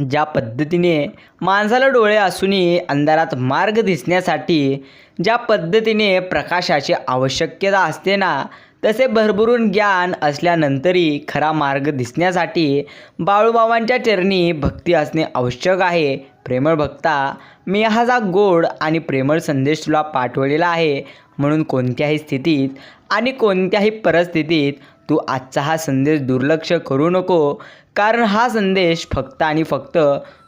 ज्या पद्धतीने माणसाला डोळे असूनही अंधारात मार्ग दिसण्यासाठी ज्या पद्धतीने प्रकाशाची आवश्यकता असते ना तसे भरभरून ज्ञान असल्यानंतरही खरा मार्ग दिसण्यासाठी बाळूबाबांच्या चरणी भक्ती असणे आवश्यक आहे. प्रेमळ भक्ता मी हा जा गोड आणि प्रेमळ संदेश तुला पाठवलेला आहे. म्हणून कोणत्याही स्थितीत आणि कोणत्याही परिस्थितीत तू आजचा हा संदेश दुर्लक्ष करू नको. कारण हा संदेश फक्त आणि फक्त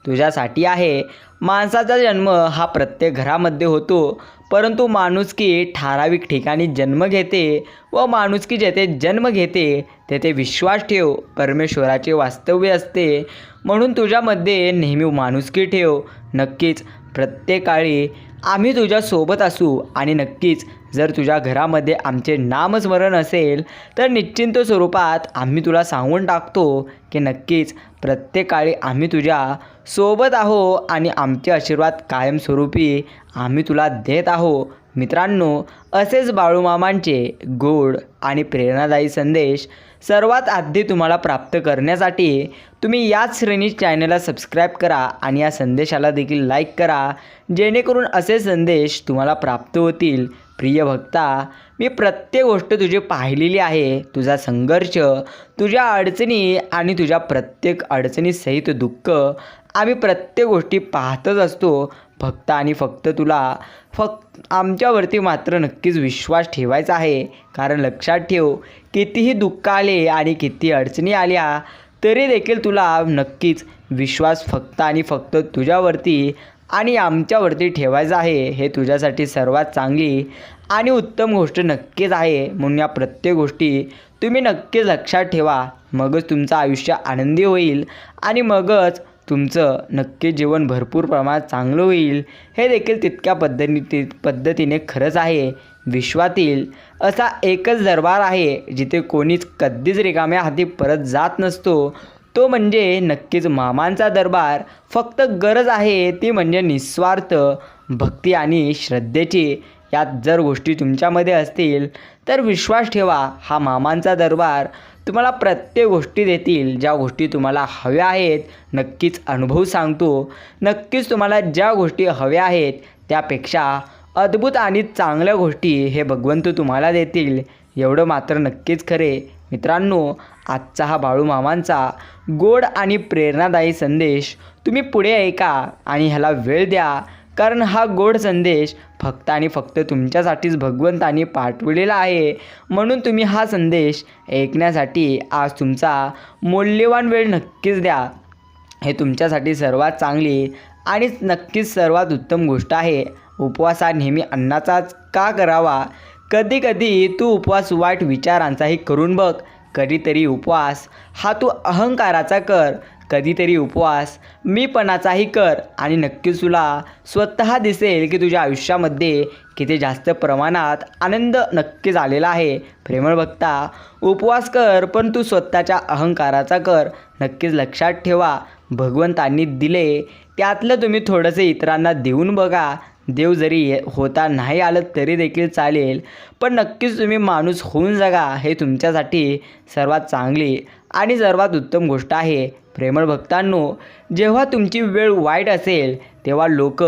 तुझ्यासाठी आहे. माणसाचा जन्म हा प्रत्येक घरामध्ये होतो. परंतु माणुसकी ठराविक ठिकाणी जन्म घेते व माणुसकी जेथे जन्म घेते तेथे विश्वास ठेव. परमेश्वराचे वास्तव्य असते. म्हणून तुझ्यामध्ये नेहमी माणुसकी ठेव. नक्कीच प्रत्येकाळी आम्ही तुझ्यासोबत असू आणि नक्कीच जर तुझ्या घरामध्ये आमचे नामस्मरण असेल तर निश्चिंत स्वरूपात आम्ही तुला सांगून टाकतो की नक्कीच प्रत्येकाळी आम्ही तुझ्या सोबत आहो आणि आमचे आशीर्वाद कायमस्वरूपी आम्ही तुला देत आहो. मित्रांनो असेच बाळूमामांचे गोड आणि प्रेरणादायी संदेश सर्वात आधी तुम्हाला प्राप्त करण्यासाठी तुम्ही याच श्रेणी चॅनलला सबस्क्राईब करा आणि या संदेशाला देखील लाईक करा. जेणेकरून असे संदेश तुम्हाला प्राप्त होतील. प्रिय भक्ता मी प्रत्येक गोष्ट तुझी पाहिलेली आहे तुझा संघर्ष तुझ्या अडचणी आणि तुझ्या प्रत्येक अडचणीसहित दुःख आम्ही प्रत्येक गोष्टी पाहतच असतो. फक्त आणि फक्त तुला फक्त आमच्यावरती मात्र नक्कीच विश्वास ठेवायचा आहे. कारण लक्षात ठेव कितीही दुःख आले आणि किती अडचणी आल्या तरी देखील तुला नक्कीच विश्वास फक्त आणि फक्त तुझ्यावरती आणि आमच्यावरती ठेवायचं आहे. हे तुझ्यासाठी सर्वात चांगली आणि उत्तम गोष्ट नक्कीच आहे. म्हणून या प्रत्येक गोष्टी तुम्ही नक्कीच लक्षात ठेवा. मगच तुमचं आयुष्य आनंदी होईल आणि मगच तुमचं नक्की जीवन भरपूर प्रमाणात चांगलं होईल. हे देखील तितक्या पद्धती पद्धतीने खरंच आहे. विश्वातील असा एकच दरबार आहे जिथे कोणीच कधीच रिकाम्या हाती परत जात नसतो. तो म्हणजे नक्कीच मामांचा दरबार. फक्त गरज आहे ती म्हणजे निस्वार्थ भक्ती आणि श्रद्धेची. यात जर गोष्टी तुमच्यामध्ये असतील तर विश्वास ठेवा हा मामांचा दरबार. तुम्हाला प्रत्येक गोष्टी देतील ज्या गोष्टी तुम्हाला हव्या आहेत नक्कीच अनुभव सांगतो. नक्कीच तुम्हाला ज्या गोष्टी हव्या आहेत त्यापेक्षा अद्भुत आणि चांगल्या गोष्टी हे भगवंत तुम्हाला देतील. एवढं मात्र नक्कीच खरे. मित्रांनो आजचा हा बाळूमामांचा गोड आणि प्रेरणादायी संदेश तुम्ही पुढे ऐका आणि ह्याला वेळ द्या. कारण हा गोड संदेश फक्त आणि फक्त तुमच्यासाठीच भगवंतानी पाठवलेला आहे. म्हणून तुम्ही हा संदेश ऐकण्यासाठी आज तुमचा मौल्यवान वेळ नक्कीच द्या. हे तुमच्यासाठी सर्वात चांगली आणि नक्कीच सर्वात उत्तम गोष्ट आहे. उपवास हा नेहमी अन्नाचाच का करावा? कधी कधी तू उपवास वाईट विचारांचाही करून बघ. कधीतरी उपवास हा तू अहंकाराचा कर. कधीतरी उपवास मीपणाचाही कर आणि नक्कीच तुला स्वतः दिसेल की तुझ्या आयुष्यामध्ये किती जास्त प्रमाणात आनंद नक्कीच आलेला आहे. प्रेमळ भक्ता उपवास कर पण तू स्वतःच्या अहंकाराचा कर. नक्कीच लक्षात ठेवा भगवंतांनी दिले त्यातलं तुम्ही थोडंसं इतरांना देऊन बघा. देव जरी होता नाही आलं तरी देखील चालेल पण नक्कीच तुम्ही माणूस होऊन जगा हे तुमच्यासाठी सर्वात चांगली आणि सर्वात उत्तम गोष्ट आहे प्रेमळ भक्तांनो जेव्हा तुमची वेळ वाईट असेल तेव्हा लोक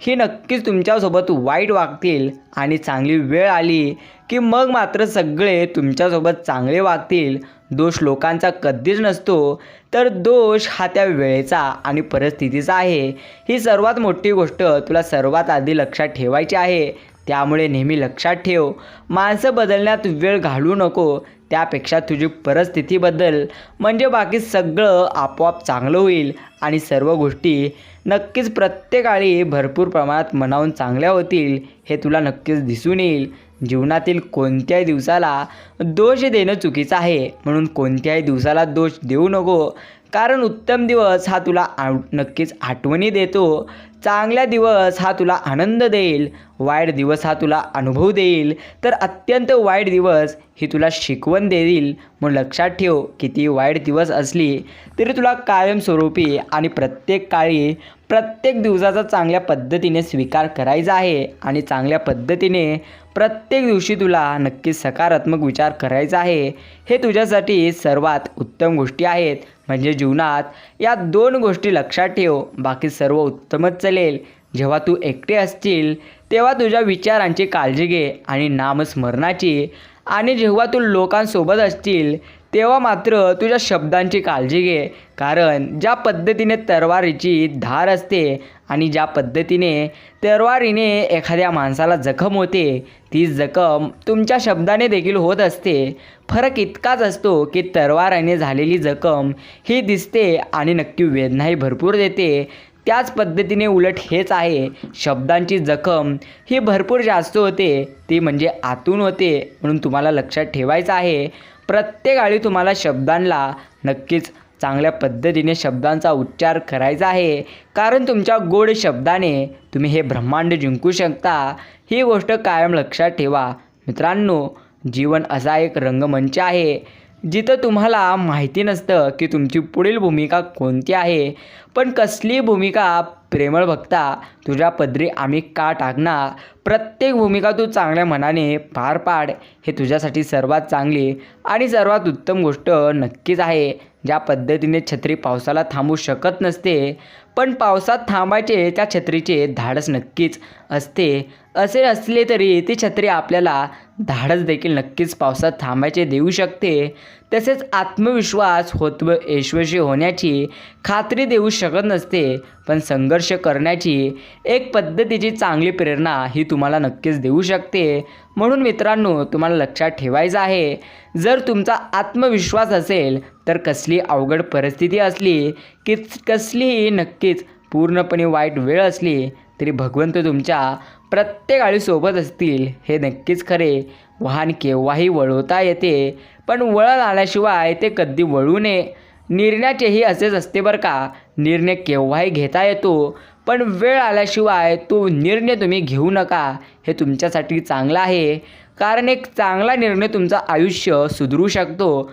ही नक्कीच तुमच्यासोबत वाईट वागतील आणि चांगली वेळ आली की मग मात्र सगळे तुमच्यासोबत चांगले वागतील. दोष लोकांचा कधीच नसतो तर दोष हा त्या वेळेचा आणि परिस्थितीचा आहे. ही सर्वात मोठी गोष्ट तुला सर्वात आधी लक्षात ठेवायची आहे त्यामुळे नेहमी लक्षात ठेव. माणसं बदलण्यात वेळ घालवू नको त्यापेक्षा तुझी परिस्थितीबद्दल म्हणजे बाकी सगळं आपोआप चांगलं होईल आणि सर्व गोष्टी नक्कीच प्रत्येकाळी भरपूर प्रमाणात मनावून चांगल्या होतील हे तुला नक्कीच दिसून येईल. जीवनातील कोणत्याही दिवसाला दोष देणं चुकीचं आहे म्हणून कोणत्याही दिवसाला दोष देऊ नको. कारण उत्तम दिवस हा तुला आ नक्कीच आठवणी देतो. चांगला दिवस हा तुला आनंद देईल वाईट दिवस हा तुला अनुभव देईल. तर अत्यंत वाईट दिवस ही तुला शिकवण देईल. म्हणून लक्षात ठेव किती वाईट दिवस असली तरी तुला कायमस्वरूपी आणि प्रत्येक काळी प्रत्येक दिवसाचा चांगल्या पद्धतीने स्वीकार करायचा आहे आणि चांगल्या पद्धतीने प्रत्येक दिवशी तुला नक्की सकारात्मक विचार करायचा आहे. हे तुझ्यासाठी सर्वात उत्तम गोष्टी आहेत. म्हणजे जीवनात या दोन गोष्टी लक्षात ठेव. बाकी सर्व उत्तमच चालेल. जेव्हा तू एकटे असशील तेव्हा तुझ्या विचारांची काळजी घे आणि नामस्मरणाची. आणि जेव्हा तू लोकांसोबत असतील तेव्हा मात्र तुझ्या शब्दांची काळजी घे. कारण ज्या पद्धतीने तलवारीची धार असते आणि ज्या पद्धतीने तरवारीने एखाद्या माणसाला जखम होते ती जखम तुमच्या शब्दाने देखील होत असते. फरक इतकाच असतो की तरवाराने झालेली जखम ही दिसते आणि नक्की वेदनाही भरपूर देते. त्याच पद्धतीने उलट हेच आहे शब्दांची जखम ही भरपूर जास्त होते ती म्हणजे आतून होते म्हणून तुम्हाला लक्षात ठेवायचं आहे. प्रत्येक आळी तुम्हाला शब्दांना नक्कीच चांगल्या पद्धतीने शब्दांचा उच्चार करायचा आहे. कारण तुमच्या गोड शब्दाने तुम्ही हे ब्रह्मांड जिंकू शकता. ही गोष्ट कायम लक्षात ठेवा. मित्रांनो जीवन असा एक रंगमंच आहे. जिथं तुम्हाला माहिती नसतं की तुमची पुढील भूमिका कोणती आहे पण कसली भूमिका प्रेमळ भक्ता तुझ्या पदरी आम्ही का टाकणार? प्रत्येक भूमिका तू चांगल्या मनाने पार पाड हे तुझ्यासाठी सर्वात चांगली आणि सर्वात उत्तम गोष्ट नक्कीच आहे. ज्या पद्धतीने छत्री पावसाला थांबू शकत नसते पण पावसात थांबायचे त्या छत्रीचे धाडस नक्कीच. असते. असे असले तरी ती छत्री आपल्याला धाडस देखील नक्कीच पावसात थांबायचे देऊ शकते. तसेच आत्मविश्वास होत व यशस्वी होण्याची खात्री देऊ शकत नसते पण संघर्ष करण्याची एक पद्धतीची चांगली प्रेरणा ही तुम्हाला नक्कीच देऊ शकते. म्हणून मित्रांनो तुम्हाला लक्षात ठेवायचं आहे जर तुमचा आत्मविश्वास असेल तर कसली अवघड परिस्थिती असली की कसलीही नक्कीच पूर्णपणे वाईट वेळ असली तरी भगवंत तुमच्या प्रत्येक आळीसोबत असतील हे नक्कीच खरे. वाहन केव्हाही वळवता येते पण वळण आल्याशिवाय ते कधी वळू नये. निर्णयाचेही असेच असते बरं का. निर्णय केव्हाही घेता येतो पण वेळ आल्याशिवाय तो निर्णय तुम्ही घेऊ नका. हे तुमच्यासाठी चांगलं आहे. कारण एक चांगला निर्णय तुमचं आयुष्य सुधरू शकतो.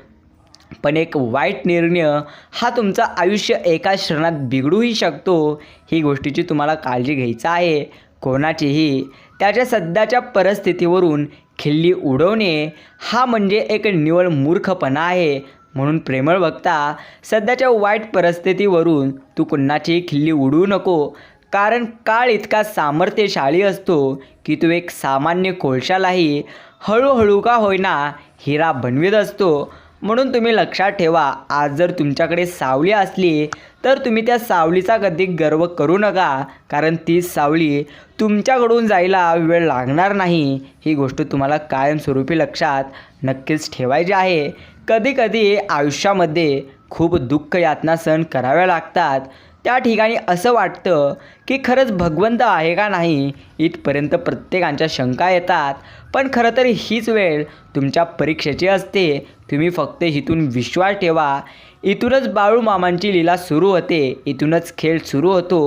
पण एक वाईट निर्णय हा तुमचं आयुष्य एका क्षणात बिघडूही शकतो ही गोष्टीची तुम्हाला काळजी घ्यायचं आहे. कोणाचीही. त्याच्या सध्याच्या परिस्थितीवरून खिल्ली उडवणे हा म्हणजे एक निवळ मूर्खपणा आहे. म्हणून प्रेमळ बघता सध्याच्या वाईट परिस्थितीवरून तू कुणाचीही खिल्ली उडवू नको. कारण काळ इतका सामर्थ्यशाली असतो की तू एक सामान्य कोळशालाही हळूहळू का होईना हिरा बनवित असतो. म्हणून तुम्ही लक्षात ठेवा आज जर तुमच्याकडे सावली असली तर तुम्ही त्या सावलीचा कधी गर्व करू नका कारण ती सावली तुमच्याकडून जायला वेळ लागणार नाही. ही गोष्ट तुम्हाला कायमस्वरूपी लक्षात नक्कीच ठेवायची आहे. कधीकधी आयुष्यामध्ये खूप दुःख यातना सहन कराव्या लागतात. त्या ठिकाणी असं वाटतं की खरंच भगवंत आहे का नाही इथपर्यंत प्रत्येकांच्या शंका येतात. पण खरं तर हीच वेळ तुमच्या परीक्षेची असते. तुम्ही फक्त इथून विश्वास ठेवा. इथूनच बाळू मामांची लीला सुरू होते. इथूनच खेळ सुरू होतो.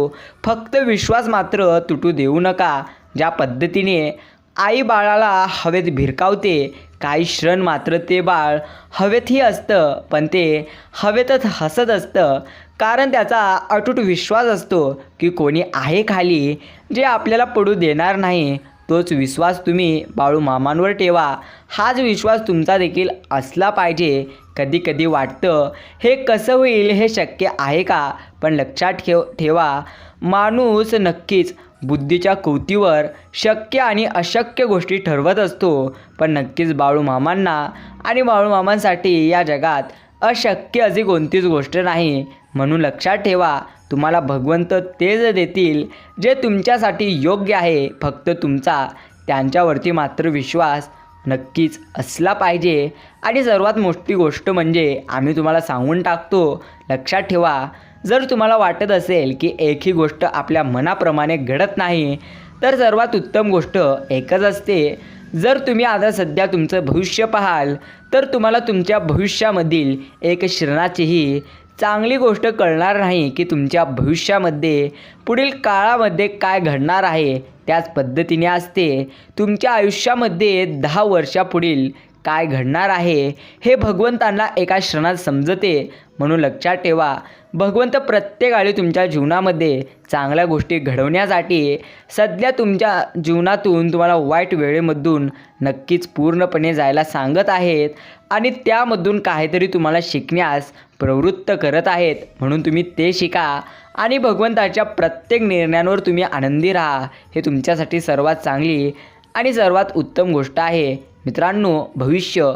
फक्त विश्वास मात्र तुटू देऊ नका. ज्या पद्धतीने आई बाळाला हवेत भिरकावते काही क्षण मात्र ते बाळ हवेतही असतं पण ते हवेतच हसत असतं. कारण त्याचा अटूट विश्वास असतो की कोणी आहे खाली जे आपल्याला पडू देणार नाही. तोच विश्वास तुम्ही बाळू मामांवर ठेवा. हाच विश्वास तुमचा देखील असला पाहिजे. कधी कधी वाटतं हे कसं होईल हे शक्य आहे का? पण लक्षात ठेव ठेवा. माणूस नक्कीच बुद्धीच्या कवतीवर शक्य आणि अशक्य गोष्टी ठरवत असतो. पण नक्कीच बाळूमामांना आणि बाळूमामांसाठी या जगात अशक्य अशी कोणतीच गोष्ट नाही. म्हणून लक्षात ठेवा तुम्हाला भगवंत तेच देतील जे तुमच्यासाठी योग्य आहे फक्त तुमचा. त्यांच्यावरती मात्र विश्वास नक्कीच असला पाहिजे. आणि सर्वात मोठी गोष्ट म्हणजे आम्ही तुम्हाला सांगून टाकतो लक्षात ठेवा. जर तुम्हाला वाटत असेल की एकही गोष्ट आपल्या मनाप्रमाणे घडत नाही तर सर्वात उत्तम गोष्ट एकच असते. जर तुम्ही आता सध्या तुमचं भविष्य पाहाल तर तुम्हाला तुमच्या भविष्यामधील एक क्षणाचीही चांगली गोष्ट कळणार नाही की तुमच्या भविष्यामध्ये पुढील काळामध्ये काय घडणार आहे त्याच पद्धतीने असते. तुमच्या आयुष्यामध्ये दहा वर्षापुढील काय घडणार आहे हे भगवंतांना एका क्षणात समजते. म्हणून लक्षात ठेवा भगवंत प्रत्येक वेळी तुमच्या जीवनामध्ये चांगल्या गोष्टी घडवण्यासाठी सध्या तुमच्या जीवनातून तुम्हाला वाईट वेळेमधून नक्कीच पूर्णपणे जायला सांगत आहेत आणि त्यामधून काहीतरी तुम्हाला शिकण्यास प्रवृत्त करत आहेत. म्हणून तुम्ही ते शिका आणि भगवंताच्या प्रत्येक निर्णयांवर तुम्ही आनंदी राहा. हे तुमच्यासाठी सर्वात चांगली आणि सर्वात उत्तम गोष्ट आहे मित्रांनो भविष्य.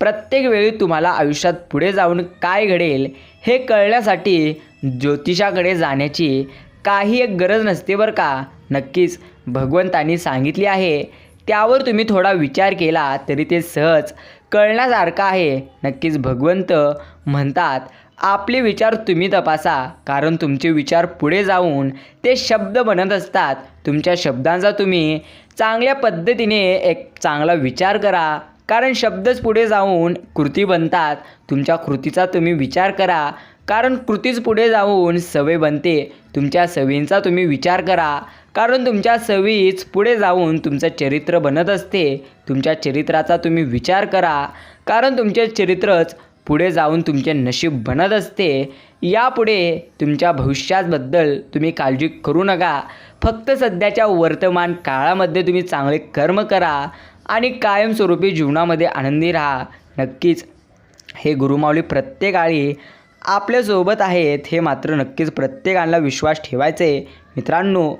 प्रत्येक वेळी तुम्हाला आयुष्यात पुढे जाऊन काय घडेल हे कळण्यासाठी ज्योतिषाकडे जाण्याची काही एक गरज नसते बरं का? नक्कीच भगवंतांनी सांगितली आहे. त्यावर तुम्ही थोडा विचार केला तरी ते सहज कळण्यासारखं आहे. नक्कीच भगवंत म्हणतात आपले विचार तुम्ही तपासा कारण तुमचे विचार पुढे जाऊन ते शब्द बनत असतात. तुमच्या शब्दांचा तुम्ही चांगल्या पद्धतीने एक चांगला विचार करा. कारण शब्दच पुढे जाऊन कृती बनतात. तुमच्या कृतीचा तुम्ही विचार करा. कारण कृतीच पुढे जाऊन सवय बनते. तुमच्या सवयींचा तुम्ही विचार करा. कारण तुमच्या सवयीच पुढे जाऊन तुमचं चरित्र बनत असते. तुमच्या चरित्राचा तुम्ही विचार करा. कारण तुमचे चरित्रच पुढे जाऊन तुमचे नशीब बनत असते. यापुढे तुमच्या भविष्याबद्दल तुम्ही काळजी करू नका. फक्त सध्याच्या वर्तमान काळामध्ये तुम्ही चांगले कर्म करा आणि कायमस्वरूपी जीवनामध्ये आनंदी राहा. नक्कीच हे गुरुमाऊली प्रत्येकाळी आपल्यासोबत आहेत हे मात्र नक्कीच प्रत्येकाला विश्वास ठेवायचे. मित्रांनो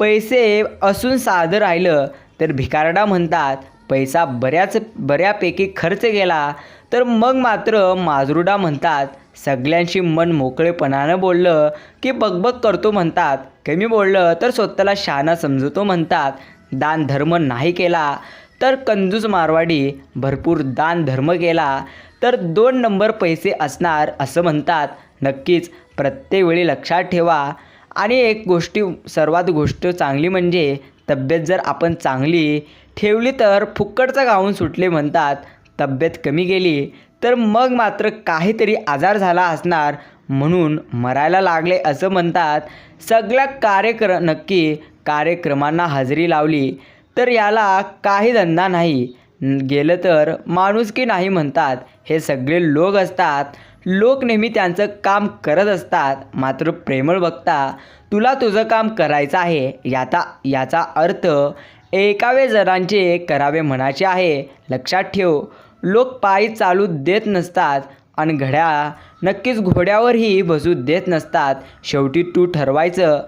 पैसे असून साधं राहिलं तर भिकारडा म्हणतात पैसा बऱ्याच बऱ्यापैकी खर्च गेला तर मग मात्र माजरुडा म्हणतात सगळ्यांशी मन मोकळेपणानं बोललं की बगबग करतो म्हणतात. कमी बोललं तर स्वतःला शहाणा समजतो म्हणतात. दान धर्म नाही केला तर कंजूस मारवाडी भरपूर दान धर्म केला तर दोन नंबर पैसे असणार असं म्हणतात. नक्कीच प्रत्येक वेळी लक्षात ठेवा. आणि एक गोष्टी सर्वात गोष्ट चांगली म्हणजे तब्येत जर आपण चांगली ठेवली तर फुक्कडचं गाऊन सुटले म्हणतात. तब्येत कमी गेली तर मग मात्र काहीतरी आजार झाला असणार म्हणून मरायला लागले असं म्हणतात. सगळ्या कार्यक्र नक्की कार्यक्रमांना हजेरी लावली. तर याला काही धंदा नाही. गेलं तर माणूस की नाही म्हणतात. हे सगळे लोक असतात. लोक नेहमी त्यांचं काम करत असतात. मात्र प्रेमळ बघता तुला तुझं काम करायचं आहे. याचा याचा अर्थ एकावे जणांचे करावे म्हणायचे आहे. लक्षात ठेव. लोक पायी चालू देत नसतात आणि घड्या नक्कीच घोड्यावरही बसू देत नसतात. शेवटी तू ठरवायचं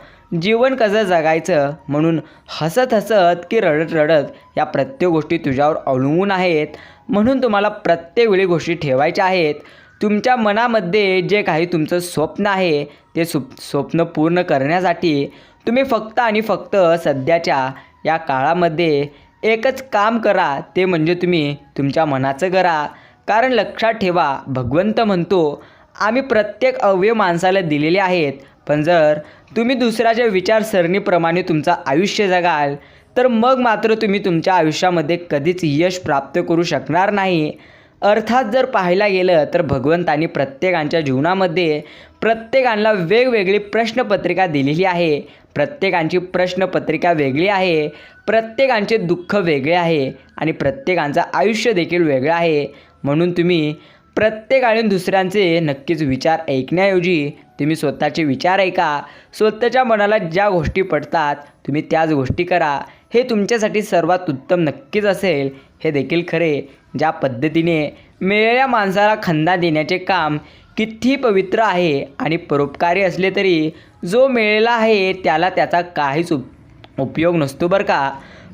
जीवन कसं जगायचं म्हणून हसत हसत की रडत रडत या प्रत्येक गोष्टी तुझ्यावर अवलंबून आहेत. म्हणून तुम्हाला प्रत्येक वेळी गोष्टी ठेवायच्या आहेत. तुमच्या मनामध्ये जे काही तुमचं स्वप्न आहे ते सुप स्वप्न पूर्ण करण्यासाठी तुम्ही फक्त आणि फक्त सध्याच्या या काळामध्ये एकच काम करा ते म्हणजे तुम्ही तुमच्या मनाचं करा. कारण लक्षात ठेवा भगवंत म्हणतो आम्ही प्रत्येक अवयव माणसाला दिलेले आहेत. पण जर तुम्ही दुसऱ्याच्या विचारसरणीप्रमाणे तुमचं आयुष्य जगाल तर मग मात्र तुम्ही तुमच्या आयुष्यामध्ये कधीच यश प्राप्त करू शकणार नाही. अर्थात जर पाहायला गेलं तर भगवंतांनी प्रत्येकांच्या जीवनामध्ये प्रत्येकांना वेगवेगळी प्रश्नपत्रिका दिलेली आहे. प्रत्येकांची प्रश्नपत्रिका वेगळी आहे. प्रत्येकांचे दुःख वेगळे आहे आणि प्रत्येकांचं आयुष्य देखील वेगळं आहे. म्हणून तुम्ही प्रत्येकाने दुसऱ्यांचे नक्कीच विचार ऐकण्याऐवजी तुम्ही स्वतःचे विचार ऐका. स्वतःच्या मनाला ज्या गोष्टी पडतात तुम्ही त्याच गोष्टी करा. हे तुमच्यासाठी सर्वात उत्तम नक्कीच असेल. हे देखील खरे. ज्या पद्धतीने मिळालेल्या माणसाला खंदा देण्याचे काम किती पवित्र आहे आणि परोपकारी असले तरी जो मेलेला आहे त्याला त्याचा काहीच उप उपयोग नसतो बरं का.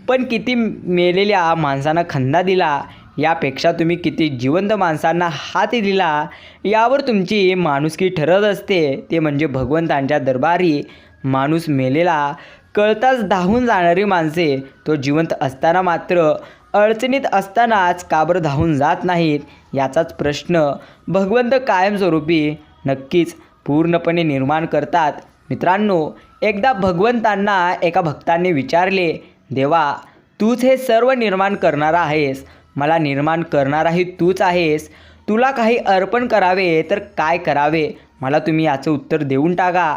पण किती मेलेल्या माणसांना खंदा दिला यापेक्षा तुम्ही किती जिवंत माणसांना हात दिला यावर तुमची माणुसकी ठरत असते. ते म्हणजे भगवंतांच्या दरबारी माणूस मेलेला कळताच धावून जाणारी माणसे तो जिवंत असताना मात्र अडचणीत असतानाच का बरं धावून जात नाहीत? याचाच प्रश्न भगवंत कायमस्वरूपी नक्कीच पूर्णपणे निर्माण करतात. मित्रांनो एकदा भगवंतांना एका भक्तांनी विचारले देवा तूच हे सर्व निर्माण करणारा आहेस? मला निर्माण करणाराही तूच आहेस? तुला काही अर्पण करावे तर काय करावे? मला तुम्ही याचं उत्तर देऊन टाका.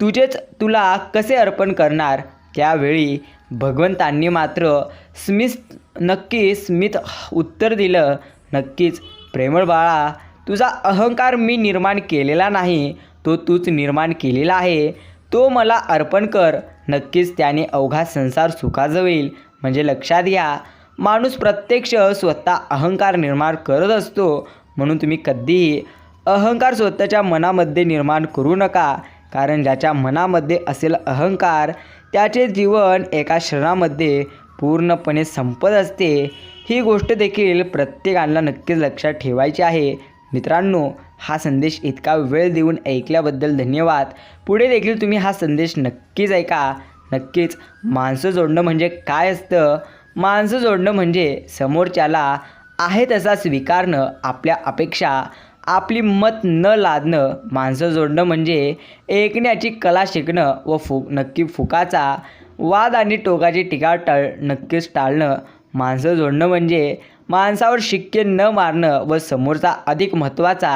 तुझेच तुला कसे अर्पण करणार? त्यावेळी भगवंतांनी मात्र स्मित नक्कीच मी उत्तर दिलं. नक्कीच प्रेमळ बाळा तुझा अहंकार मी निर्माण केलेला नाही. तो तूच निर्माण केलेला आहे. तो मला अर्पण कर. नक्कीच त्याने अवघा संसार सुखाजवेल. होईल म्हणजे लक्षात घ्या माणूस प्रत्यक्ष स्वतः अहंकार निर्माण करत असतो. म्हणून तुम्ही कधीही अहंकार स्वतःच्या मनामध्ये निर्माण करू नका. कारण ज्याच्या मनामध्ये असेल अहंकार त्याचे जीवन एका क्षणामध्ये पूर्णपणे संपत असते. ही गोष्ट देखील प्रत्येकाला नक्कीच लक्षात ठेवायची आहे. मित्रांनो हा संदेश इतका वेळ देऊन ऐकल्याबद्दल धन्यवाद. पुढे देखील तुम्ही हा संदेश नक्कीच ऐका. नक्कीच माणसं जोडणं म्हणजे काय असतं? माणसं जोडणं म्हणजे समोरच्याला आहे तसा स्वीकारणं आपल्या अपेक्षा आपली मत न लादणं. माणसं जोडणं म्हणजे ऐकण्याची कला शिकणं व फु नक्की फुकाचा वाद आणि टोकाची टीका टाळ नक्कीच टाळणं माणसं जोडणं म्हणजे माणसावर शिक्के न मारणं व समोरचा अधिक महत्त्वाचा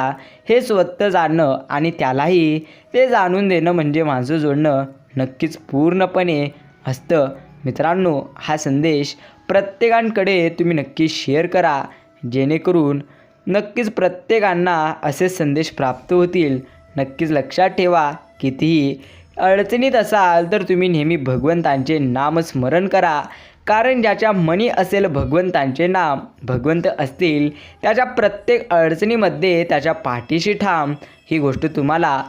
हे स्वतः जाणणं आणि त्यालाही ते जाणून देणं म्हणजे माणसं जोडणं नक्कीच पूर्णपणे असतं. मित्रांनो हा संदेश प्रत्येकांकडे तुम्ही नक्की शेअर करा जेणेकरून नक्कीच प्रत्येकांना असे संदेश प्राप्त होतील. नक्कीच लक्षात ठेवा कितीही अडचणीत असाल तर तुम्ही नेहमी भगवंतांचे नामस्मरण करा. कारण ज्याच्या मनी असेल भगवंतांचे नाम भगवंत असतील त्याच्या प्रत्येक अडचणीमध्ये त्याच्या पाठीशी ठाम. ही गोष्ट तुम्हाला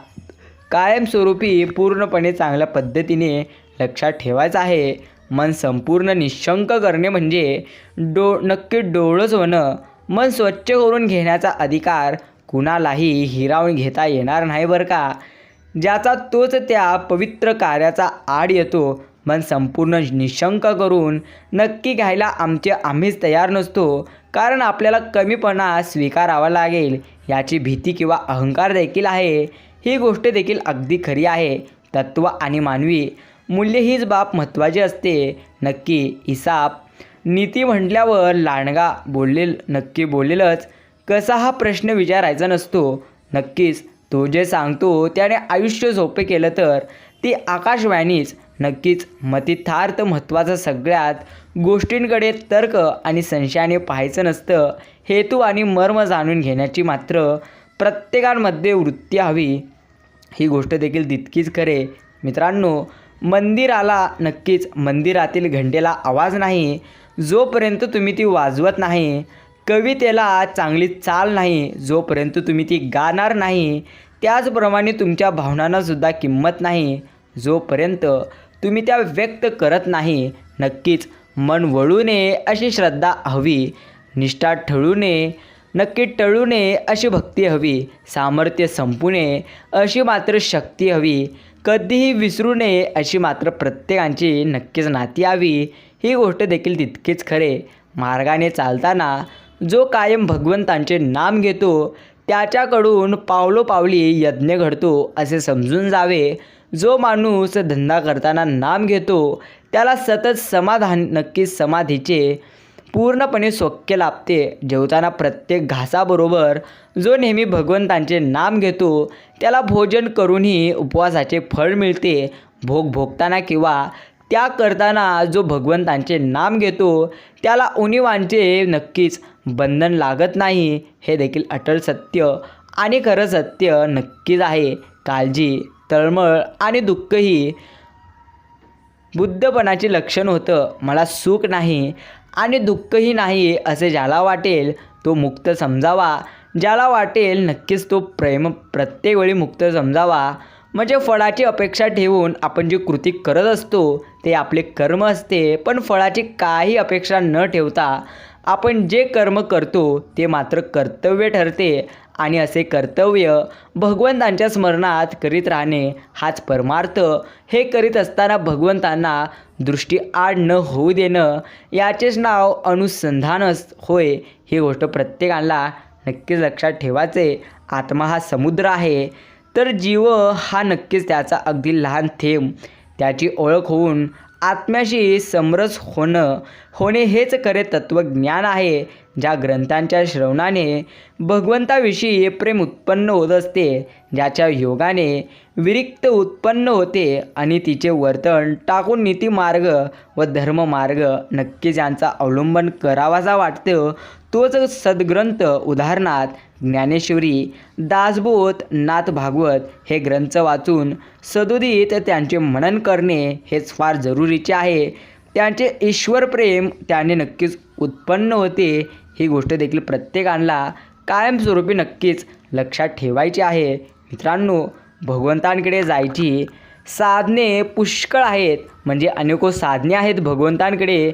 कायमस्वरूपी पूर्णपणे चांगल्या पद्धतीने लक्षात ठेवायचं आहे. मन संपूर्ण निशंक करणे म्हणजे डो नक्की डोळंच होणं. मन स्वच्छ करून घेण्याचा अधिकार कुणालाही हिरावून घेता येणार नाही बरं का? ज्याचा तोच त्या पवित्र कार्याचा आड येतो मन संपूर्ण निशंक करून नक्की घ्यायला आमचे आम्हीच तयार नसतो. कारण आपल्याला कमीपणा स्वीकारावा लागेल याची भीती किंवा अहंकार देखील आहे. ही गोष्ट देखील अगदी खरी आहे. तत्त्व आणि मानवी मूल्य हीच बाब महत्त्वाची असते. नक्की इसाप नीती म्हटल्यावर लांडगा बोललेल नक्की बोलेलच. कसा हा प्रश्न विचारायचा नसतो. नक्कीच तो जे सांगतो त्याने आयुष्य सोपे केलं तर ती आकाशवाणीच नक्कीच मतिथार्थ महत्त्वाचं सगळ्यात. गोष्टींकडे तर्क आणि संशयाने पाहायचं नसतं हेतू आणि मर्म जाणून घेण्याची मात्र प्रत्येकांमध्ये वृत्ती हवी. ही गोष्ट देखील तितकीच खरे. मित्रांनो मंदिराला नक्कीच मंदिरातील घंटेला आवाज नाही. जोपर्यंत तुम्ही ती वाजवत नाही कवितेला चांगली चाल नाही जोपर्यंत तुम्ही ती गाणार नाही त्याचप्रमाणे तुमच्या भावनांनासुद्धा किंमत नाही जोपर्यंत तुम्ही त्या व्यक्त करत नाही नक्कीच मन वळू नये अशी श्रद्धा हवी निष्ठा ठळू नये नक्की टळू नये अशी भक्ती हवी सामर्थ्य संपू नये अशी मात्र शक्ती हवी कधीही विसरू नये अशी मात्र प्रत्येकांची नक्कीच नाती हवी ही गोष्ट देखील तितकीच खरे मार्गाने चालताना जो कायम भगवंतांचे नाम घेतो त्याच्याकडून पावलोपावली यज्ञ घडतो असे समजून जावे. जो माणूस धंदा करताना नाम घेतो त्याला सतत समाधान नक्कीच समाधीचे पूर्णपणे सौख्य लाभते. जेवताना प्रत्येक घासाबरोबर जो नेहमी भगवंतांचे नाम घेतो त्याला भोजन करूनही उपवासाचे फळ मिळते. भोग भोगताना किंवा त्या करताना जो भगवंतांचे नाम घेतो त्याला उणिवांचे नक्कीच बंधन लागत नाही. हे देखील अटल सत्य आणि खरं सत्य नक्कीच आहे. काळजी तळमळ आणि दुःखही बुद्धपणाचे लक्षण होतं. मला सुख नाही आणि दुःखही नाही असे ज्याला वाटेल तो मुक्त समजावा. ज्याला वाटेल नक्कीच तो प्रेम प्रत्येक वेळी मुक्त समजावा. म्हणजे फळाची अपेक्षा ठेवून आपण जी कृती करत असतो ते आपले कर्म असते. पण फळाची काही अपेक्षा न ठेवता आपण जे कर्म करतो ते मात्र कर्तव्य ठरते. आणि असे कर्तव्य भगवंतांच्या स्मरणात करीत राहणे हाच परमार्थ. हे करीत असताना भगवंतांना दृष्टी आड न होऊ देणं याचेच नाव अनुसंधानच होय ही गोष्ट प्रत्येकाला नक्कीच लक्षात ठेवायचे आत्मा हा समुद्र आहे. तर जीव हा नक्कीच त्याचा अगदी लहान थेंब. त्याची ओळख होऊन आत्म्याशी समरस होणं होणे हेच खरे तत्त्वज्ञान आहे ज्या ग्रंथांच्या श्रवणाने भगवंताविषयी प्रेम उत्पन्न होत असते ज्याच्या योगाने विरिक्त उत्पन्न होते आणि तिचे वर्तन टाकून नीतिमार्ग व धर्ममार्ग नक्कीच यांचा अवलंबन करावासा वाटतं तोच सद्ग्रंथ उदाहरणार्थ ज्ञानेश्वरी दासबोध नाथ भागवत हे ग्रंथ वाचून सदोदित त्यांचे मनन करणे हेच फार जरुरीचे आहे. त्यांचे ईश्वरप्रेम त्याने नक्कीच उत्पन्न होते ही गोष्ट देखील प्रत्येकाला कायमस्वरूपी नक्कीच लक्षात ठेवायची आहे. मित्रांनो भगवंतांकडे जायची साधने पुष्कळ आहेत म्हणजे अनेको साधने आहेत भगवंतांकडे.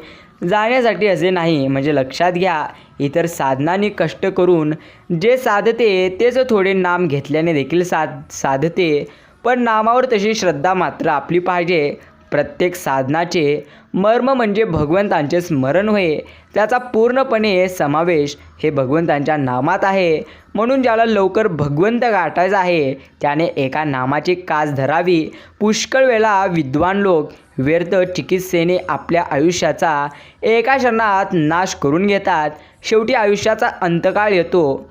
जाण्यासाठी असे नाही म्हणजे लक्षात घ्या इतर साधनांनी कष्ट करून जे साधते तेच थोडे नाम घेतल्याने देखील साध साधते. पण नामावर तशी श्रद्धा मात्र आपली पाहिजे. प्रत्येक साधनाचे मर्म म्हणजे भगवंतांचे स्मरण होय. त्याचा पूर्णपणे समावेश हे भगवंतांच्या नामात आहे. म्हणून ज्याला लवकर भगवंत गाठायचा आहे त्याने एका नामाची कास धरावी. पुष्कळ वेळा विद्वान लोक व्यर्थ चिकित्सेने आपल्या आयुष्याचा एका क्षणात नाश करून घेतात. शेवटी आयुष्याचा अंतकाळ येतो.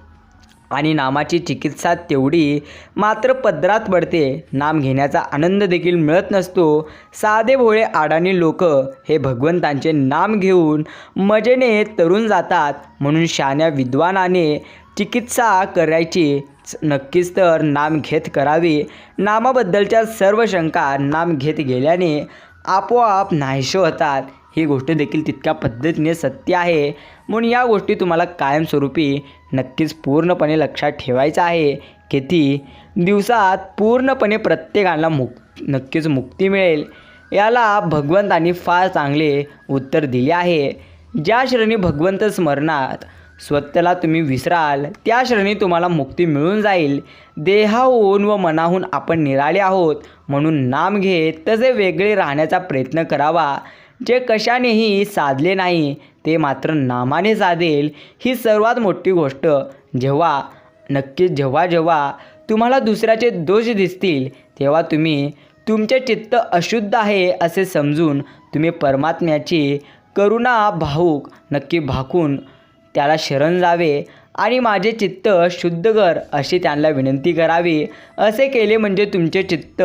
आणि नामाची चिकित्सा तेवढी मात्र पदरात पडते. नाम घेण्याचा आनंद देखील मिळत नसतो. साधे भोळे आडाणी लोक हे भगवंतांचे नाम घेऊन मजेने तरुण जातात. म्हणून शान्या विद्वानाने चिकित्सा करायची नक्कीच तर नाम घेत करावी. नामाबद्दलच्या सर्व शंका नाम घेत गेल्याने आपोआप नाहीशे होतात. ही गोष्ट देखील तितक्या पद्धतीने सत्य आहे. म्हणून या गोष्टी तुम्हाला कायमस्वरूपी नक्कीच पूर्णपणे लक्षात ठेवायचं आहे. किती दिवसात पूर्णपणे प्रत्येकाला मुक नक्कीच मुक्ती मिळेल. याला भगवंतांनी फार चांगले उत्तर दिले आहे. ज्या श्रेणी भगवंत स्मरणात स्वतःला तुम्ही विसराल त्या श्रेणी तुम्हाला मुक्ती मिळून जाईल. देहाहून व मनाहून आपण निराळे आहोत म्हणून नाम घेत तसे वेगळे राहण्याचा प्रयत्न करावा. जे कशानेही साधले नाही ते मात्र नामाने साधेल ही सर्वात मोठी गोष्ट. जेव्हा नक्कीच जेव्हा जेव्हा तुम्हाला दुसऱ्याचे दोष दिसतील तेव्हा तुम्ही तुमचे चित्त अशुद्ध आहे असे समजून तुम्ही परमात्म्याची करुणा भाऊक नक्की भाकून त्याला शरण जावे आणि माझे चित्त शुद्ध कर अशी त्यांना विनंती करावी. असे केले म्हणजे तुमचे चित्त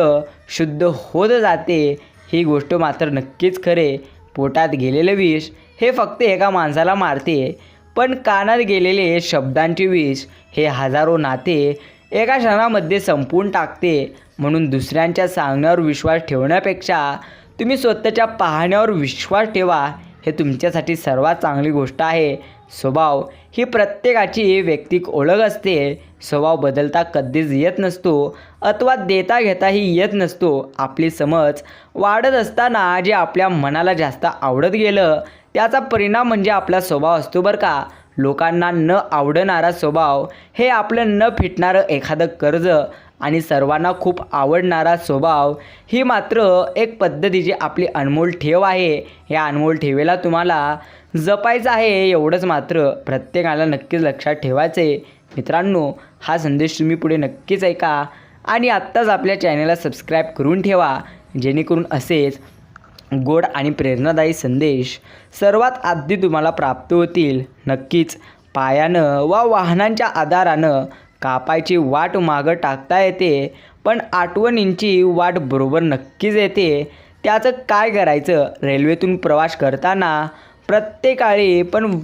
शुद्ध होत जाते. ही गोष्ट मात्र नक्कीच खरे. पोटात गेलेले विष हे फक्त एका माणसाला मारते पण कानात गेलेले शब्दांचे विष हे हजारो नाते एका क्षणामध्ये संपवून टाकते. म्हणून दुसऱ्यांच्या सांगण्यावर विश्वास ठेवण्यापेक्षा तुम्ही स्वतःच्या पाहण्यावर विश्वास ठेवा हे तुमच्यासाठी सर्वात चांगली गोष्ट आहे. स्वभाव ही प्रत्येकाची वैयक्तिक ओळख असते. स्वभाव बदलता कधीच येत नसतो. अथवा देता घेताही येत नसतो. आपली समज वाढत असताना जे आपल्या मनाला जास्त आवडत गेलं त्याचा परिणाम म्हणजे आपला स्वभाव असतो बरं का. लोकांना न आवडणारा स्वभाव हे आपलं न फिटणारं एखादं कर्ज आणि सर्वांना खूप आवडणारा स्वभाव ही मात्र एक पद्धतीची आपली अनमोल ठेव आहे. या अनमोल ठेवेला तुम्हाला जपायचं आहे एवढंच मात्र प्रत्येकाला नक्कीच लक्षात ठेवायचं आहे मित्रांनो हा संदेश तुम्ही पुढे नक्कीच ऐका आणि आत्ताच आपल्या चॅनलला सबस्क्राईब करून ठेवा जेणेकरून असेच गोड आणि प्रेरणादायी संदेश सर्वात आधी तुम्हाला प्राप्त होतील. नक्कीच पायानं वा वाहनांच्या आधारानं कापायची वाट मागं टाकता येते पण आठवणींची वाट बरोबर नक्कीच येते. त्याचं काय करायचं? रेल्वेतून प्रवास करताना प्रत्येकाळी पण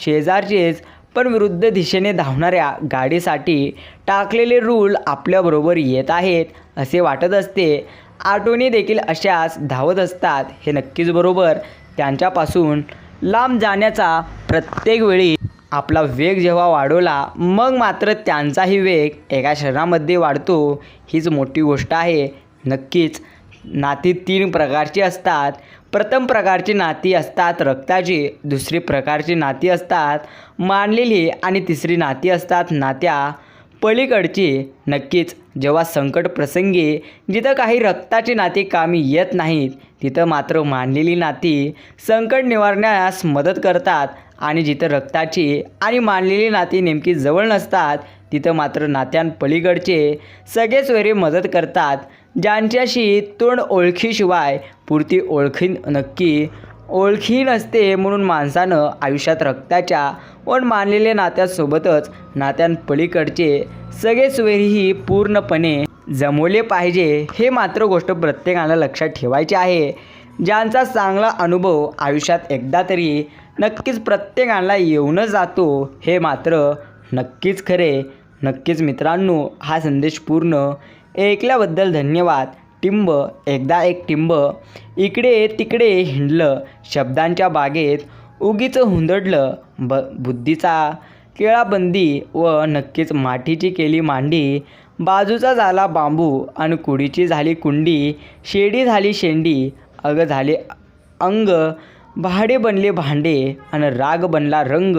शेजारचेच पण विरुद्ध दिशेने धावणाऱ्या गाडीसाठी टाकलेले रूल आपल्याबरोबर येत आहेत असे वाटत असते. आटोनी देखील अशाच धावत असतात हे नक्कीच बरोबर. त्यांच्यापासून लांब जाण्याचा प्रत्येक वेळी आपला वेग जेव्हा वाढवला मग मात्र त्यांचाही वेग एका शहरामध्ये वाढतो. हीच मोठी गोष्ट आहे. नक्कीच नाती तीन प्रकारची असतात. प्रथम प्रकारची नाती असतात रक्ताची दुसरी प्रकारची नाती असतात मानलेली आणि तिसरी नाती असतात नात्या. पलीकडची नक्कीच जेव्हा संकट प्रसंगी जिथं काही रक्ताची नाती कामी येत नाहीत तिथं मात्र मानलेली नाती संकट निवारण्यास मदत करतात आणि जिथं रक्ताची आणि मानलेली नाती नेमकी जवळ नसतात तिथं मात्र नात्यांपलीकडचे सगळेच सोयरे मदत करतात. ज्यांच्याशी तोंड ओळखीशिवाय पुरती ओळखी नक्की ओळखी नसते म्हणून माणसानं आयुष्यात रक्ताच्या पण मानलेल्या नात्यासोबतच नात्यांपलीकडचे सगळे सुवेरीही पूर्णपणे जमवले पाहिजे हे मात्र गोष्ट प्रत्येकाला लक्षात ठेवायची आहे. ज्यांचा चांगला अनुभव आयुष्यात एकदा तरी नक्कीच प्रत्येकाला येऊनच जातो हे मात्र नक्कीच खरे. नक्कीच मित्रांनो हा संदेश पूर्ण ऐकल्याबद्दल धन्यवाद. टिंब एकदा एक टिंब. इकडे तिकडे हिंडलं. शब्दांच्या बागेत उगीच हुंदडलं ब बुद्धीचा. केळाबंदी व नक्कीच माठीची केली मांडी. बाजूचा झाला बांबू आणि कुडीची झाली कुंडी. शेडी झाली शेंडी. अग झाले अंग. भाडे बनले भांडे आणि राग बनला रंग.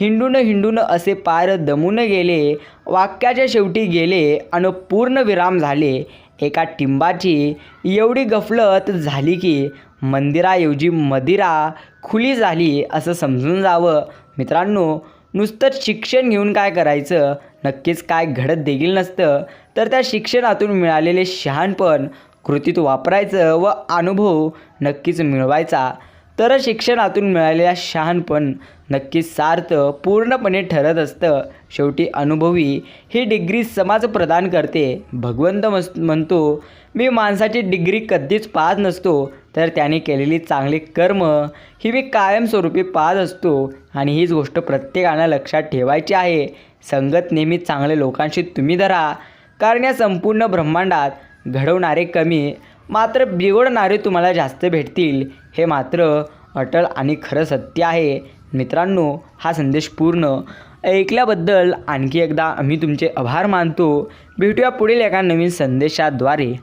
हिंडून हिंडून असे पार दमून गेले. वाक्याच्या शेवटी गेले आणि पूर्ण विराम झाले. एका टिंबाची एवढी गफलत झाली की मंदिराऐवजी मदिरा खुली झाली असं समजून जावं. मित्रांनो नुसतंच शिक्षण घेऊन काय करायचं? नक्कीच काय घडत देखील नसतं. तर त्या शिक्षणातून मिळालेले शहाणपण कृतीत वापरायचं व अनुभव नक्कीच मिळवायचा. तर शिक्षणातून मिळालेला शहाणपण नक्कीच सार्थ पूर्णपणे ठरत असतं. शेवटी अनुभवी ही डिग्री समाज प्रदान करते. भगवंत मस म्हणतो मी माणसाची डिग्री कधीच पाहत नसतो तर त्याने केलेली चांगली कर्म ही मी कायमस्वरूपी पाहत असतो. आणि हीच गोष्ट प्रत्येकानं लक्षात ठेवायची आहे. संगत नेहमी चांगल्या लोकांशी तुम्ही धरा. कारण या संपूर्ण ब्रह्मांडात घडवणारे कमी मात्र बिघडणारे तुम्हाला जास्त भेटतील. हे मात्र अटल आणि खरं सत्य आहे. मित्रांनो हा संदेश पूर्ण ऐकल्याबद्दल आणखी एकदा आम्ही तुमचे आभार मानतो. भेटूया पुढील एका नवीन संदेशाद्वारे.